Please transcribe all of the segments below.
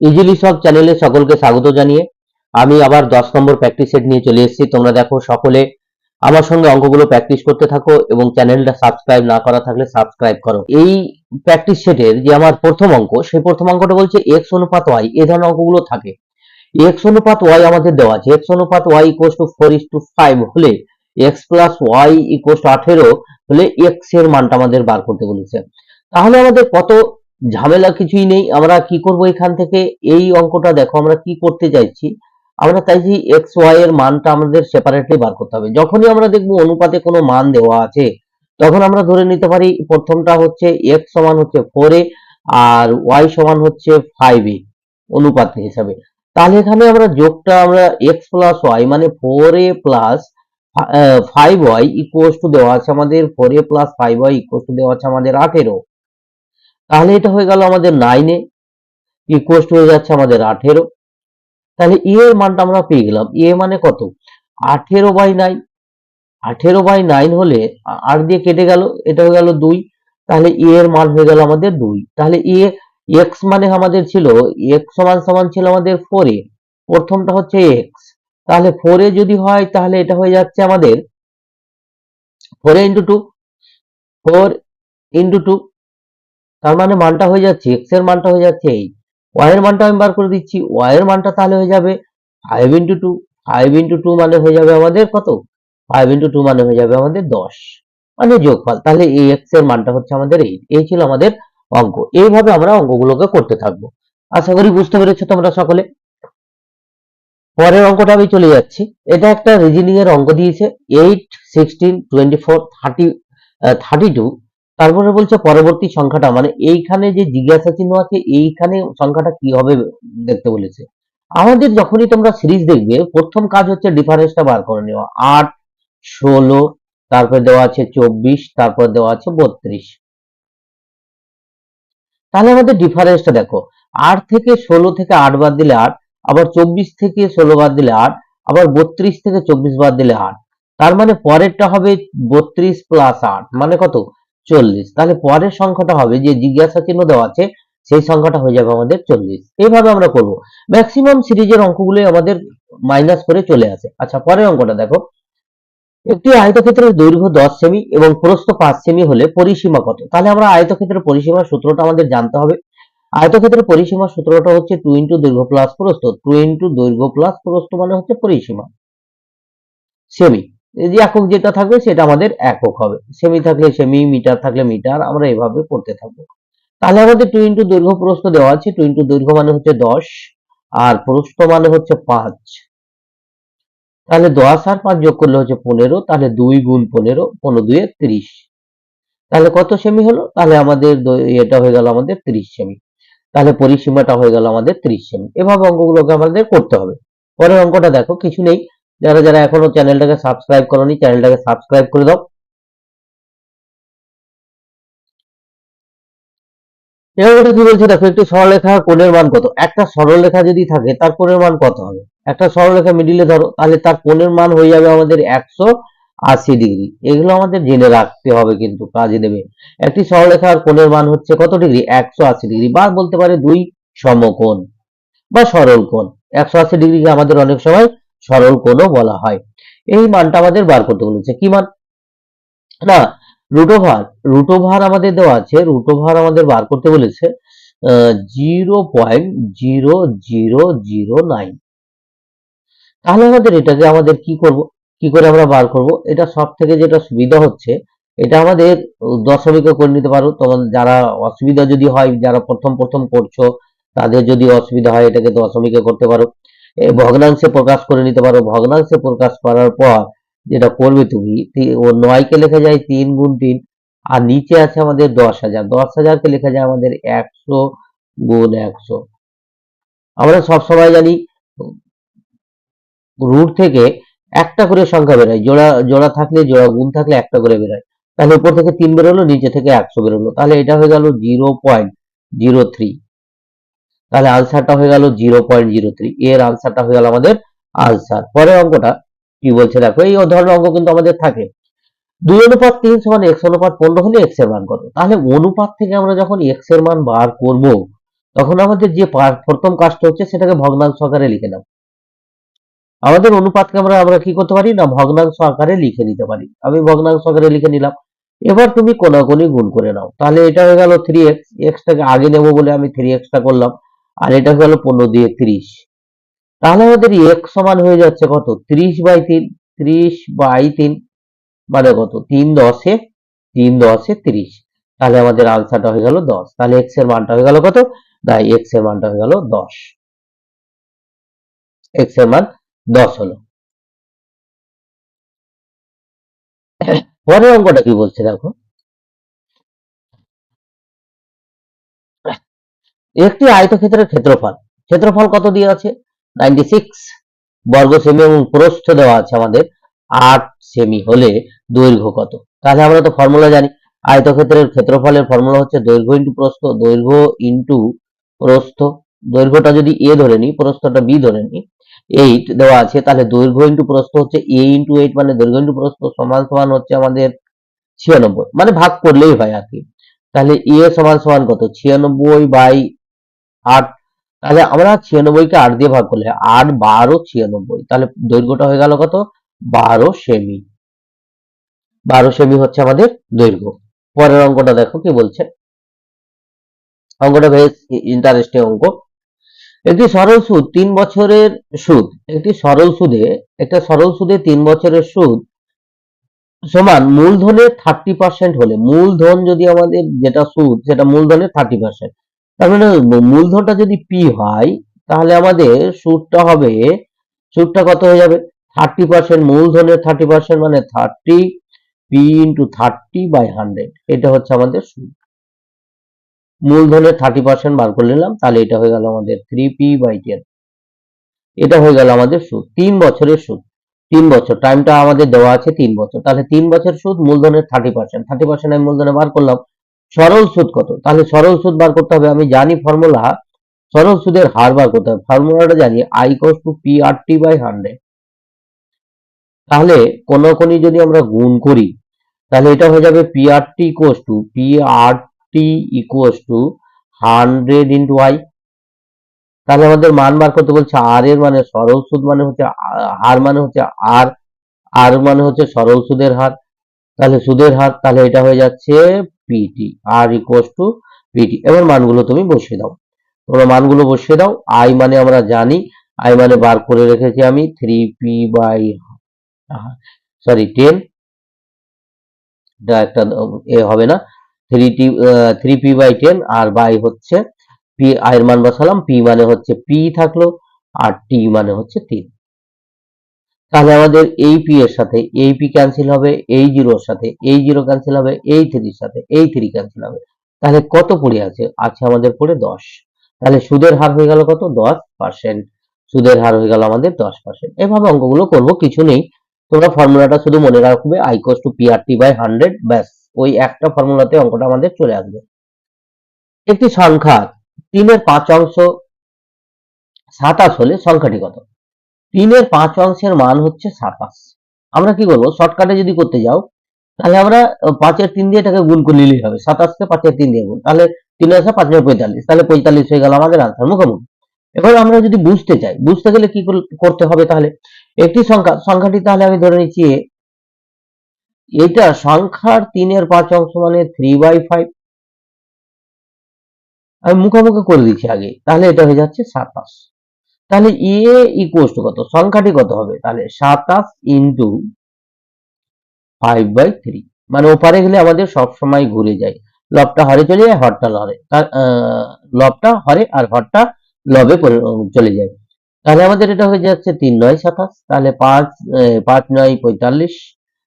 Easily সব চ্যানেলে সকলকে স্বাগত জানিয়ে আমি আবার দশ নম্বর প্র্যাকটিস সেট নিয়ে চলে এসেছি। তোমরা দেখো সকলে আমার সঙ্গে অঙ্কগুলো প্র্যাকটিস করতে থাকো এবং চ্যানেলটা সাবস্ক্রাইব না করা থাকলে সাবস্ক্রাইব করো। এই প্র্যাকটিস সেটের যে আমার প্রথম অঙ্ক, সেই প্রথম অঙ্কটা বলছে এক্স অনুপাত ওয়াই এ ধরনের অঙ্কগুলো থাকে। এক্স অনুপাত ওয়াই আমাদের দেওয়া আছে। এক্স অনুপাত y equals to four is to five হলে x plus y equals to আঠেরো হলে এক্সের মানটা আমাদের বার করতে বলেছে। তাহলে আমাদের কত ঝামেলা কিছুই নেই, আমরা কি করব এখান থেকে? এই অঙ্কটা দেখো, আমরা কি করতে চাইছি? আমরা চাইছি এক্স ওয়াই এর মানটা আমাদের সেপারেটলি বার করতে হবে। যখনই আমরা দেখব অনুপাতে কোনো মান দেওয়া আছে, তখন আমরা ধরে নিতে পারি, প্রথমটা হচ্ছে এক্স সমান হচ্ছে ফোর এ আর ওয়াই সমান হচ্ছে ফাইভ এ অনুপাত হিসাবে। তাহলে এখানে আমরা যোগটা, আমরা এক্স প্লাস ওয়াই মানে four a plus five y equals to দেওয়া আছে আমাদের four a plus five y equals to দেওয়া আছে আমাদের আঠেরো। তাহলে এটা হয়ে গেল আমাদের নাইনে ইকুয়াস টু হয়ে যাচ্ছে আমাদের আঠেরো। তাহলে ই এর মানটা আমরা পেয়ে গেলাম। ই এ মানে কত? আঠেরো বাই নাইন আঠেরো বাই নাইন হলে আট দিয়ে কেটে গেল, এটা হয়ে গেল দুই। তাহলে ই এর মান হয়ে গেল আমাদের দুই। তাহলে ই এক্স মানে আমাদের ছিল এক্স সমান সমান ছিল আমাদের ফোর এ। প্রথমটা হচ্ছে এক্স তাহলে ফোর এ যদি হয়, তাহলে এটা হয়ে যাচ্ছে আমাদের four a into two four into two তার মানে মানটা হয়ে যাচ্ছে এক্সের মানটা হয়ে যাচ্ছে এই। ওয়াই এর মানটা আমি বার করে দিচ্ছি ওয়াই এর মানটা তাহলে হয়ে যাবে five into two five into two মানে হয়ে যাবে আমাদের কত? ফাইভ ইন্টু টু মানে হয়ে যাবে আমাদের দশ। মানে যোগফল, তাহলে এই এক্সের মানটা হচ্ছে আমাদের এই এই ছিল আমাদের অঙ্ক। এইভাবে আমরা অঙ্কগুলোকে করতে থাকব। আশা করি বুঝতে পেরেছ তোমরা সকলে। পরের অঙ্কটা আমি চলে যাচ্ছি। এটা একটা রিজনিং এর অঙ্ক দিয়েছে eight sixteen twenty four thirty thirty two তারপরে বলছে পরবর্তী সংখ্যাটা মানে এইখানে যে জিজ্ঞাসা চিহ্ন আছে, এইখানে সংখ্যাটা কি হবে দেখতে বলেছে। আমাদের যখনই তোমরা সিরিজ দেখবে, প্রথম কাজ হচ্ছে ডিফারেন্সটা বার করে নেওয়া। আট, ষোলো, তারপর দেওয়া আছে চব্বিশ, তারপর দেওয়া আছে বত্রিশ। তাহলে আমাদের ডিফারেন্সটা দেখো, আট থেকে ষোলো থেকে আট বাদ দিলে আট, আবার চব্বিশ থেকে ষোলো বাদ দিলে আট, আবার বত্রিশ থেকে চব্বিশ বাদ দিলে আট। তার মানে পরেরটা হবে বত্রিশ প্লাস আট মানে কত? চল্লিশ। তাহলে পরের সংখ্যাটা হবে, যে জিজ্ঞাসা চিহ্ন দেওয়া আছে, সেই সংখ্যাটা হয়ে যাবে আমাদের চল্লিশ। এইভাবে আমরা করব। ম্যাক্সিমাম সিরিজের অঙ্কগুলোই আমাদের মাইনাস করে চলে আসে। আচ্ছা পরের অঙ্কটা দেখো। একটি আয়তক্ষেত্রের দৈর্ঘ্য দশ সেমি এবং প্রস্থ পাঁচ সেমি হলে পরিসীমা কত? তাহলে আমরা আয়তক্ষেত্রের পরিসীমার সূত্রটা আমাদের জানতে হবে। আয়তক্ষেত্রের পরিসীমার সূত্রটা হচ্ছে টু ইন্টু দৈর্ঘ্য প্লাস প্রস্থ। টু ইন্টু দৈর্ঘ্য প্লাস প্রস্থ মানে হচ্ছে পরিসীমা। সেমি। একক যেটা থাকবে সেটা আমাদের একক হবে। সেমি থাকলে সেমি, মিটার থাকলে মিটার, আমরা এভাবে করতে থাকব। তাহলে আমাদের টু ইন্টু দৈর্ঘ্য প্রস্থ দেওয়া আছে। টু ইন্টু দৈর্ঘ্য মানে হচ্ছে দশ, আর প্রস্থ মানে হচ্ছে পাঁচ। তাহলে দশ আর পাঁচ যোগ করলে হচ্ছে পনেরো, তাহলে দুই গুণ পনেরো পনেরো দুয়ে ত্রিশ। তাহলে কত সেমি হলো? তাহলে আমাদের এটা হয়ে গেল আমাদের ত্রিশ সেমি। তাহলে পরিসীমাটা হয়ে গেল আমাদের ত্রিশ সেমি। এভাবে অঙ্কগুলোকে আমাদের করতে হবে। পরের অঙ্কটা দেখো, কিছু নেই। যারা যারা এখনও চ্যানেলটাকে সাবস্ক্রাইব করনি, চ্যানেলটাকে সাবস্ক্রাইব করে দাও। এটা কি বলছে, দেখো, একটি সরলরেখা কোণের মান কত? একটা সরলরেখা যদি থাকে, তার কোণের মান কত হবে? একটা সরলরেখা মিডিলে ধরো, তাহলে তার কোণের মান হয়ে যাবে আমাদের একশো আশি ডিগ্রি। এগুলো আমাদের জেনে রাখতে হবে কিন্তু, কাজে দেবে একটি সরলরেখার কোণের মান হচ্ছে কত ডিগ্রি? একশো আশি ডিগ্রি বা বলতে পারে দুই সমকোণ বা সরল কোণ একশো আশি ডিগ্রিকে আমাদের অনেক সময় সরল কোণও বলা হয়। এই মানটা আমাদের বার করতে বলেছে। কি মান? না রুটোভার রুটোভার আমাদের দেওয়া আছে রুটোভার আমাদের বার করতে বলেছে zero point zero zero zero nine তাহলে আমাদের এটাকে আমাদের কি করব? কি করে আমরা বার করব? এটা সব থেকে যেটা সুবিধা হচ্ছে, এটা আমাদের দশমিকে করে নিতে পারো। তোমার যারা অসুবিধা যদি হয়, যারা প্রথম প্রথম করছ, তাদের যদি অসুবিধা হয়, এটাকে দশমিকে করতে পারো। ভগ্নাংশে প্রকাশ করে নিতে পারো। ভগ্নাংশে প্রকাশ করার পর যেটা করবে তুমি ও নয়কে লেখা যায় তিন গুণ তিন, আর নিচে আছে আমাদের দশ হাজার। দশ হাজারকে লেখা যায় আমাদের একশো গুণ একশো। আমরা সব সময় জানি, রুট থেকে একটা করে সংখ্যা বেরোয়। জোড়া জোড়া থাকলে জোড়া গুণ থাকলে একটা করে বেরোয়। তাহলে উপর থেকে তিন বেরোলো, নিচে থেকে একশো বেরোলো। তাহলে এটা হয়ে গেল জিরো পয়েন্ট জিরো থ্রি। তাহলে আনসারটা হয়ে গেল জিরো পয়েন্ট জিরো থ্রি এর আনসারটা হয়ে গেল আমাদের আনসার পরের অঙ্কটা কি বলছে দেখো, এই ধরনের অঙ্ক কিন্তু আমাদের থাকে। দুই অনুপাত তিন সমান এক্স অনুপাত পনেরো হলে এক্সের মান কত? তাহলে অনুপাত থেকে আমরা যখন এক্সের মান বার করব, তখন আমাদের যে প্রথম কাজটা হচ্ছে সেটাকে ভগ্নাংশ আকারে লিখে নাও। আমাদের অনুপাতকে আমরা আমরা কি করতে পারি? না, ভগ্নাংশ আকারে লিখে নিতে পারি। আমি ভগ্নাংশ আকারে লিখে নিলাম। এবার তুমি কোনাকুনি গুণ করে নাও। তাহলে এটা হয়ে গেল থ্রি এক্স এক্সটাকে আগে নেব বলে আমি থ্রি এক্সটা করলাম। আর এটা গেল পনেরো দিয়ে ত্রিশ। তাহলে আমাদের এক সমান হয়ে যাচ্ছে কত? ত্রিশ বাই তিন, ত্রিশ বাই তিন মানে কত? তিন দশে তিন দশে ত্রিশ। তাহলে আমাদের আনসারটা হয়ে গেল দশ। তাহলে এক্সের মানটা হয়ে গেল কত? না এক্সের মানটা হয়ে গেল দশ। এক্সের মান দশ হলো। পরের অঙ্কটা কি বলছে দেখো? একটি আয়তক্ষেত্রের ক্ষেত্রফল। ক্ষেত্রফল কত দিয়ে আছে? নাইনটি সিক্স বর্গ সেমি এবং প্রস্থ দেওয়া আছে আমাদের আট সেমি হলে দৈর্ঘ্য কত? তাহলে আমরা তো ফর্মুলা জানি। আয়তক্ষেত্রের ক্ষেত্রফলের ফর্মুলা হচ্ছে দৈর্ঘ্য ইন্টু প্রস্থ, দৈর্ঘ্য ইন্টু প্রস্থ। দৈর্ঘ্যটা যদি এ ধরে নিই, প্রস্থটা বি ধরে নিই এইট দেওয়া আছে, তাহলে দৈর্ঘ্য ইন্টু প্রস্থ হচ্ছে এ ইন্টু এইট মানে দৈর্ঘ্য ইন্টু প্রস্থ সমান সমান হচ্ছে আমাদের ছিয়ানব্বই। মানে ভাগ করলেই হয় আর কি। তাহলে এ সমান সমান কত? ছিয়ানব্বই বাই আট, তাহলে আমরা ছিয়ানব্বইকে আট দিয়ে ভাগ করলে আট বারো ছিয়ানব্বই, তাহলে দৈর্ঘ্যটা হয়ে গেল কত? বারো সেমি। বারো সেমি হচ্ছে আমাদের দৈর্ঘ্য। পরের অঙ্কটা দেখো কি বলছে। অঙ্কটা বেশ ইন্টারেস্টিং অঙ্ক। একটি সরল সুদ তিন বছরের সুদ, একটি সরল সুদে, একটা সরল সুদে তিন বছরের সুদ সমান মূলধনের থার্টি পার্সেন্ট হলে, মূলধন যদি আমাদের যেটা সুদ, সেটা মূলধনের থার্টি পার্সেন্ট তার মানে মূলধনটা যদি পি হয়, তাহলে আমাদের সুদটা হবে, সুদটা কত হয়ে যাবে? থার্টি পার্সেন্ট মূলধনের থার্টি পার্সেন্ট মানে thirty P into thirty by hundred এটা হচ্ছে আমাদের সুদ। মূলধনের থার্টি পার্সেন্ট বার করে নিলাম, তাহলে এটা হয়ে গেল আমাদের থ্রি পি বাই টেন এটা হয়ে গেল আমাদের সুদ, তিন বছরের সুদ। তিন বছর টাইমটা আমাদের দেওয়া আছে তিন বছর। তাহলে তিন বছর সুদ, মূলধনের থার্টি পার্সেন্ট থার্টি পার্সেন্ট আমি মূলধনে বার করলাম সরল সুদ কত? তাহলে সরল সুদ বার করতে হবে। আমি জানি ফর্মুলা সরল সুদের হার বার করতে হবে। ফর্মুলাটা জানি I equals to P R T by hundred তাহলে কোন কোনি যদি আমরা গুণ করি, তাহলে এটা হয়ে যাবে P R T equals to P R T equals to hundred into I তাহলে আমাদের মান বার করতে বলছে আর এর মানে সরল সুদ মানে হচ্ছে, হার মানে হচ্ছে আর আর মানে হচ্ছে সরল সুদের হার। তাহলে সুদের হার, তাহলে এটা হয়ে যাচ্ছে PT R equals to PT এবার মানগুলো তুমি বসিয়ে দাও। তোমরা মানগুলো বসিয়ে দাও আই মানে আমরা জানি আই মানে বার করে রেখেছি আমি three P by sorry ten একটা, এ হবে না three T three P by ten R by হচ্ছে পি আয়ের মান বসালাম পি মানে হচ্ছে পি থাকল, আর টি মানে হচ্ছে তিন তাহলে আমাদের এই পি এর সাথে এই পি ক্যান্সেল হবে এই জিরোর সাথে এই জিরো ক্যান্সেল হবে এই থ্রির সাথে এই থ্রি ক্যান্সেল হবে। তাহলে কত পড়ে আছে? আছে আমাদের পড়ে দশ। তাহলে সুদের হার হয়ে গেল কত? দশ পার্সেন্ট সুদের হার হয়ে গেল আমাদের দশ পার্সেন্ট এভাবে অঙ্কগুলো করব, কিছু নেই। তোমরা ফর্মুলাটা শুধু মনে রাখবে I equals to P R T by hundred ব্যাস। ওই একটা ফর্মুলাতে অঙ্কটা আমাদের চলে আসবে। একটি সংখ্যা, তিনের পাঁচ অংশ সাতাশ হলে সংখ্যাটি কত? তিনের পাঁচ অংশের মান হচ্ছে সাতাশ। আমরা কি করব? শর্টকাটে যদি করতে যাও, তাহলে আমরা পাঁচের তিন দিয়ে এটাকে গুণ করে নিলেই হবে। সাতাশকে পাঁচের তিন দিয়ে গুণ। তাহলে তিন আসে পাঁচ নয় পঁয়তাল্লিশ। তাহলে পঁয়তাল্লিশ হয়ে গেল আমাদের আনসার মুখোমুখি। এবার আমরা যদি বুঝতে চাই, বুঝতে গেলে কি করতে হবে তাহলে? একটি সংখ্যা, সংখ্যাটি তাহলে আমি ধরে নিচ্ছি। এটা সংখ্যার তিনের পাঁচ অংশ মানে থ্রি বাই ফাইভ আমি মুখোমুখি করে দিচ্ছি আগে। তাহলে এটা হয়ে যাচ্ছে সাতাশ। তাহলে এ ইকুয়াস টু কত? সংখ্যাটি কত হবে? তাহলে সাতাশ ইন্টু ফাইভ বাই থ্রি মানে ওপারে গেলে আমাদের সব সময় ঘুরে যায়। লবটা হরে চলে যায়, হরটা লরে। লবটা হরে আর হরটা লবে চলে যায়। তাহলে আমাদের এটা হয়ে যাচ্ছে তিন নয় সাতাশ। তাহলে পাঁচ পাঁচ নয় পঁয়তাল্লিশ।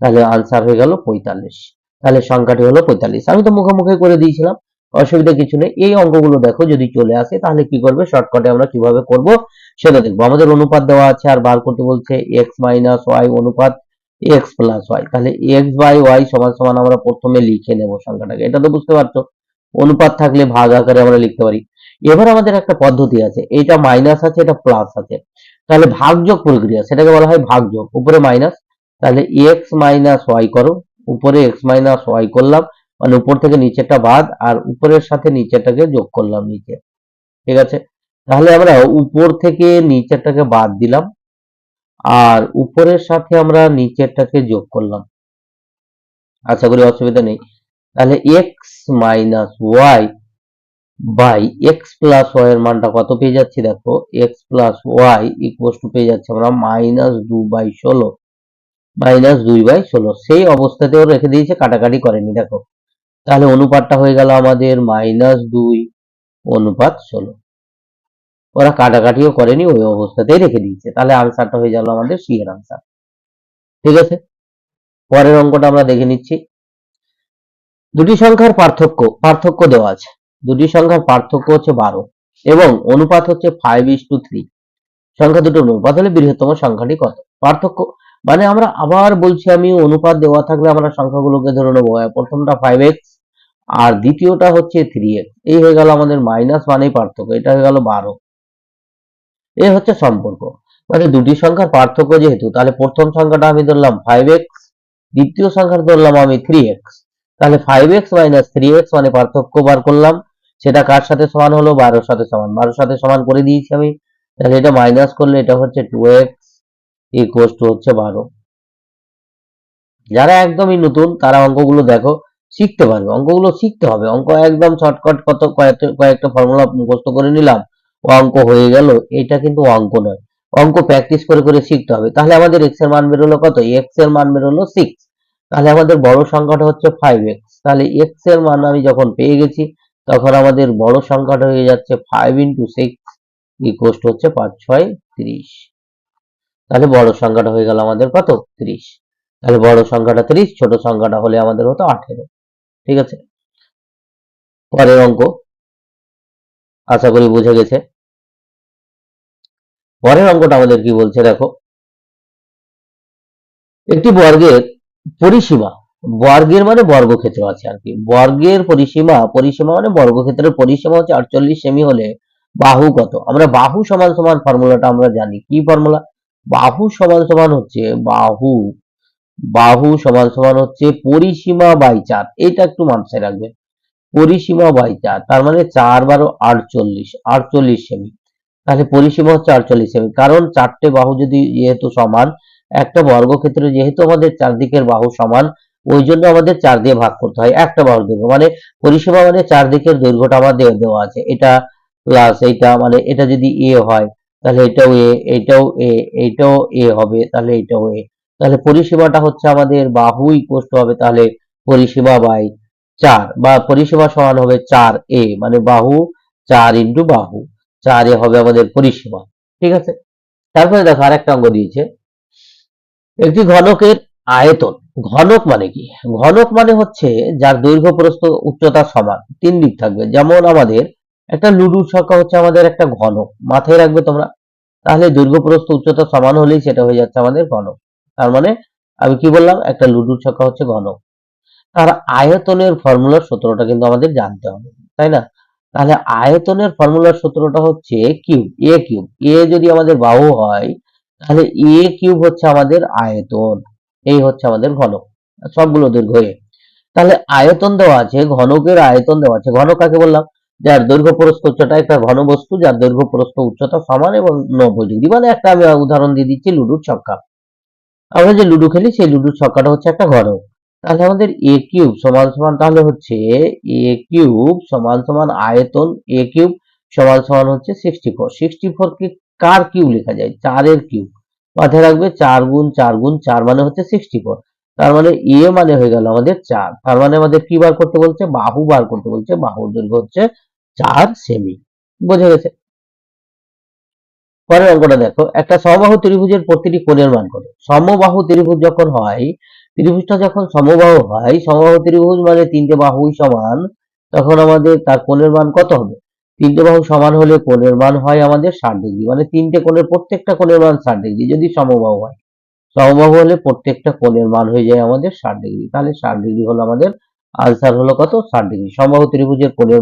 তাহলে আনসার হয়ে গেল পঁয়তাল্লিশ। তাহলে সংখ্যাটি হলো পঁয়তাল্লিশ। আমি তো মুখোমুখি করে দিয়েছিলাম। অসুবিধা কিছু নেই। এই অঙ্কগুলো দেখো, যদি চলে আসে, তাহলে কি করবে? শর্টকাটে আমরা কীভাবে করব? সেটা দেখব। আমাদের অনুপাত দেওয়া আছে, আর বার করতে বলছে এক্স মাইনাস ওয়াই অনুপাত এক্স প্লাস ওয়াই তাহলে এক্স বাই ওয়াই সমান সমান আমরা প্রথমে লিখে নেব সংখ্যাটাকে। এটা তো বুঝতে পারছ? অনুপাত থাকলে ভাগ আকারে আমরা লিখতে পারি। এবার আমাদের একটা পদ্ধতি আছে। এটা মাইনাস আছে, এটা প্লাস আছে। তাহলে ভাগযোগ প্রক্রিয়া, সেটাকে বলা হয় ভাগযোগ। উপরে মাইনাস তাহলে এক্স মাইনাস ওয়াই করো। উপরে এক্স মাইনাস ওয়াই করলাম মানে উপর থেকে নিচেরটা বাদ আর উপরের সাথে নিচেরটাকে যোগ করলাম নিচে। ঠিক আছে? তাহলে আমরা উপর থেকে নিচেরটাকে বাদ দিলাম আর উপরের সাথে আমরা নিচেরটাকে যোগ করলাম। আশা করি অসুবিধা নেই। তাহলে x minus y by x plus y এর মানটা কত পেয়ে যাচ্ছি? দেখো x plus y equals to পেয়ে যাচ্ছে আমরা মাইনাস দু বাই ষোলো। মাইনাস দুই বাই ষোলো। সেই অবস্থাতেও রেখে দিয়েছে, কাটাকাটি করেনি। দেখো তাহলে অনুপাতটা হয়ে গেল আমাদের মাইনাস দুই, অনুপাত ষোলো। ওরা কাটাকাটিও করেনি, ওই অবস্থাতেই রেখে দিয়েছে। তাহলে আনসারটা হয়ে গেল আমাদের সি এর আনসার ঠিক আছে? পরের অঙ্কটা আমরা দেখে নিচ্ছি। দুটি সংখ্যার পার্থক্য পার্থক্য দেওয়া আছে। দুটি সংখ্যার পার্থক্য হচ্ছে বারো এবং অনুপাত হচ্ছে ফাইভ ইস টু থ্রি সংখ্যা দুটো অনুপাত হলে বৃহত্তম সংখ্যাটি কত? পার্থক্য মানে আমরা আবার বলছি আমি অনুপাত দেওয়া থাকলে আমরা সংখ্যাগুলোকে ধরে নেব। প্রথমটা ফাইভ এক্স আর দ্বিতীয়টা হচ্ছে থ্রি এই হয়ে গেল আমাদের মাইনাস মানেই পার্থক্য, এটা হয়ে গেল বারো। এই হচ্ছে সম্পর্ক। মানে দুটি সংখ্যার পার্থক্য যেহেতু, তাহলে প্রথম সংখ্যাটা আমি ধরলাম ফাইভ এক্স দ্বিতীয় সংখ্যাটা ধরলাম আমি থ্রি এক্স তাহলে five x minus three x মানে পার্থক্য বার করলাম। সেটা কার সাথে সমান হলো? বারোর সাথে সমান। বারোর সাথে সমান করে দিয়েছি আমি। তাহলে এটা মাইনাস করলে এটা হচ্ছে টু এক্স ইকুয়াস টু হচ্ছে বারো। যারা একদমই নতুন, তারা অঙ্কগুলো দেখো। শিখতে পারবে। অঙ্কগুলো শিখতে হবে। অঙ্ক একদম শর্টকাট কত কয়েকটা ফর্মুলা মুখস্থ করে নিলাম, অঙ্ক হয়ে গেল। এটা কিন্তু অঙ্ক নয়। অঙ্ক প্র্যাকটিস করে করে শিখতে হবে। তাহলে আমাদের এক্সের মান বেরোলো কত? এক্সের মান বেরোলো সিক্স তাহলে আমাদের বড় সংখ্যাটা হচ্ছে ফাইভ এক্স তাহলে এক্সের মান আমি যখন পেয়ে গেছি, তখন আমাদের বড় সংখ্যাটা হয়ে যাচ্ছে five into six equals to হচ্ছে পাঁচ, ছয়, ত্রিশ। তাহলে বড় সংখ্যাটা হয়ে গেল আমাদের কত? ত্রিশ। তাহলে বড় সংখ্যাটা ত্রিশ, ছোট সংখ্যাটা হলে আমাদের হতো আঠেরো। ঠিক আছে? পরের অঙ্ক। আশা করি বুঝে গেছে। পরের অঙ্কটা আমাদের কি বলছে দেখো? একটি বর্গের পরিসীমা, বর্গের মানে বর্গক্ষেত্র আছে আর কি। বর্গের পরিসীমা পরিসীমা মানে বর্গক্ষেত্রের পরিসীমা হচ্ছে আটচল্লিশ সেমি হলে বাহু কত? আমরা বাহু সমান সমান ফর্মুলাটা আমরা জানি। কি ফর্মুলা বাহু সমান সমান হচ্ছে বাহু। বাহু সমান সমান হচ্ছে পরিসীমা বাই চার। এটা একটু মাথায় রাখবেন। পরিসীমা বাই চার, তার মানে চার বারো আটচল্লিশ আটচল্লিশ সেমি। তাহলে পরিসীমা হচ্ছে আটচল্লিশ সেমি। কারণ চারটে বাহু যদি যেহেতু সমান, একটা বর্গক্ষেত্রে যেহেতু আমাদের চারদিকের বাহু সমান, ওই জন্য আমাদের চার দিয়ে ভাগ করতে হয়, একটা বাহুর দৈর্ঘ্য। মানে পরিসীমা মানে চারদিকের দৈর্ঘ্যটা আমাদের দেওয়া আছে। এটা প্লাস এইটা মানে এটা যদি এ হয়, তাহলে এটাও এ এটাও এ এইটাও এ হবে, তাহলে এটাও এ তাহলে পরিষেবাটা হচ্ছে আমাদের বাহুই ইকুয়াল হবে, তাহলে পরিষেবা বাই চার বা পরিষেবা সমান হবে চার এ মানে বাহু চার ইন্টু বাহু। চার এ হবে আমাদের পরিসীমা ঠিক আছে? তারপরে দেখো আরেকটা অঙ্ক দিয়েছে। একটি ঘনকের আয়তন, ঘনক মানে কি? ঘনক মানে হচ্ছে যার দৈর্ঘ্য প্রস্থ উচ্চতা সমান, তিন দিক থাকবে। যেমন আমাদের একটা লুডুর সংখ্যা হচ্ছে আমাদের একটা ঘনক, মাথায় রাখবে তোমরা। তাহলে দৈর্ঘ্য প্রস্থ উচ্চতা সমান হলেই সেটা হয়ে যাচ্ছে আমাদের ঘনক। তার মানে আমি কি বললাম? একটা লুডুর সংখ্যা হচ্ছে ঘনক। তার আয়তনের ফর্মুলার সূত্রটা কিন্তু আমাদের জানতে হবে, তাই না? তাহলে আয়তনের ফর্মুলার সূত্রটা হচ্ছে কিউব, এ কিউব। এ যদি আমাদের বাহু হয়, তাহলে এ কিউব হচ্ছে আমাদের আয়তন, এই হচ্ছে আমাদের ঘনক, সবগুলো দৈর্ঘ্য তাহলে আয়তন দেওয়া আছে, ঘনকের আয়তন দেওয়া আছে। ঘনক কাকে বললাম? যার দৈর্ঘ্য প্রস্থ উচ্চতা একটা ঘন বস্তু যার দৈর্ঘ্য প্রস্থ উচ্চতা সমান এবং নব্বই ডিগ্রি। মানে একটা আমি উদাহরণ দিয়ে দিচ্ছি লুডুর ছক্কা। আমরা যে লুডু খেলি, সেই লুডুর ছক্কাটা হচ্ছে একটা ঘনক তাহলে আমাদের এ কিউব সমান সমান তাহলে হচ্ছে এ কিউব সমান সমান আয়তন এ কিউব সমান সমান হচ্ছে সিক্সটি ফোর সিক্সটি ফোর কে কার কিউব লেখা যায়? চারের কিউব। মাথায় রাখবে চার গুণ চার গুণ, চার মানে হচ্ছে সিক্সটি ফোর তার মানে এ মানে হয়ে গেল আমাদের চার। তার মানে আমাদের কি বার করতে বলছে? বাহু বার করতে বলছে। বাহুর দৈর্ঘ্য হচ্ছে চার সেমি। বোঝা গেছে? পরের অঙ্কটা দেখো, একটা সমবাহু ত্রিভুজের প্রতিটি কোণের মান কত? সমবাহু ত্রিভুজ যখন হয়, ত্রিভুজটা যখন সমবাহু হয়, সমবাহু ত্রিভুজ মানে তিনটে বাহুই সমান, তখন আমাদের তার কোণের মান কত হবে? তিনটে বাহু সমান হলে কোণের মান হয় আমাদের ষাট ডিগ্রি মানে তিনটে কোণের প্রত্যেকটা কোণের মান ষাট ডিগ্রি, যদি সমবাহু হয়। সমবাহু হলে প্রত্যেকটা কোণের মান হয়ে যায় আমাদের ষাট ডিগ্রি, তাহলে ষাট ডিগ্রি হলো আমাদের আনসার হলো কত? ষাট ডিগ্রি, সমবাহু ত্রিভুজের কোণের